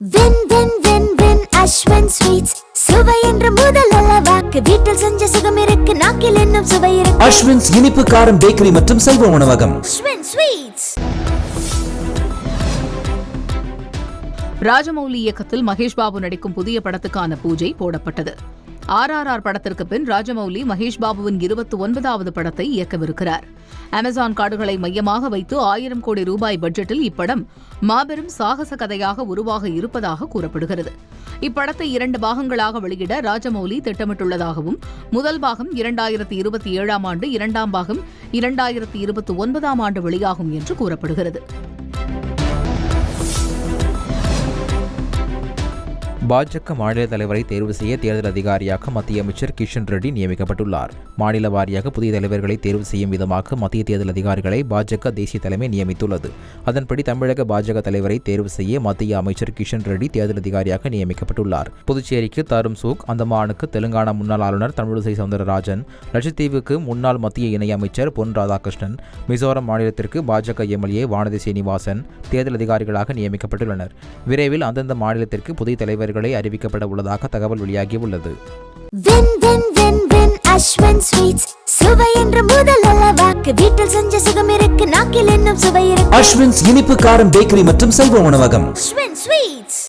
When வென் வென் வென் அஸ்வன் ஸ்வீட்ஸ் சுவை என்று முதல் வாக்கு. வீட்டில் செஞ்ச சுகம் இருக்கு நாக்கில் இன்னும் சுவை இருக்கு. அஸ்வின்ஸ் இனிப்பு காரம் பேக்கரி மற்றும் சைவ உணவகம். அஸ்வன் ஸ்வீட்ஸ் ராஜமௌலி இயக்கத்தில் மகேஷ் பாபு நடிக்கும் புதிய படத்துக்கான பூஜை போடப்பட்டது. ஆர் ஆர் ஆர் படத்திற்கு பின் ராஜமௌலி மகேஷ் பாபுவின் இருபத்தி ஒன்பதாவது படத்தை இயக்கவிருக்கிறார். அமேசான் காடுகளை மையமாக வைத்து ஆயிரம் கோடி ரூபாய் பட்ஜெட்டில் இப்படம் மாபெரும் சாகச கதையாக உருவாக இருப்பதாக கூறப்படுகிறது. இப்படத்தை இரண்டு பாகங்களாக வெளியிட ராஜமௌலி திட்டமிட்டுள்ளதாகவும் முதல் பாகம் இரண்டாயிரத்தி இருபத்தி ஏழாம் ஆண்டு இரண்டாம் பாகம் இரண்டாயிரத்தி இருபத்தி ஒன்பதாம் ஆண்டு வெளியாகும் என்று கூறப்படுகிறது. பாஜக மாநில தலைவரை தேர்வு செய்ய தேர்தல் அதிகாரியாக மத்திய அமைச்சர் கிஷன் ரெட்டி நியமிக்கப்பட்டுள்ளார். மாநில வாரியாக புதிய தலைவர்களை தேர்வு செய்யும் விதமாக மத்திய தேர்தல் அதிகாரிகளை பாஜக தேசிய தலைமை நியமித்துள்ளது. அதன்படி தமிழக பாஜக தலைவரை தேர்வு செய்ய மத்திய அமைச்சர் கிஷன் ரெட்டி தேர்தல் அதிகாரியாக நியமிக்கப்பட்டுள்ளார். புதுச்சேரிக்கு தரும் சூக் அந்தமானுக்கு தெலுங்கானா முன்னாள் ஆளுநர் தமிழிசை சவுந்தரராஜன் லட்சத்தீவுக்கு முன்னாள் மத்திய இணையமைச்சர் பொன் ராதாகிருஷ்ணன் மிசோரம் மாநிலத்திற்கு பாஜக எம்எல்ஏ வானதி சீனிவாசன் தேர்தல் அதிகாரிகளாக நியமிக்கப்பட்டுள்ளனர். விரைவில் அந்தந்த மாநிலத்திற்கு புதிய தலைவர்கள் அறிவிக்கப்பட உள்ளதாக தகவல் வெளியாகியுள்ளது. வென் வென் வென் வென் அஸ்வன் ஸ்வீட்ஸ் சுவை என்று முதல் வாக்கு. வீட்டில் செஞ்ச சுகம் இருக்கு நாக்கில் இன்னும் சுவை இருக்கு. அஸ்வின்ஸ் இனிப்பு காரம் பேக்கரி மற்றும் சைவ உணவகம். அஸ்வன் ஸ்வீட்ஸ்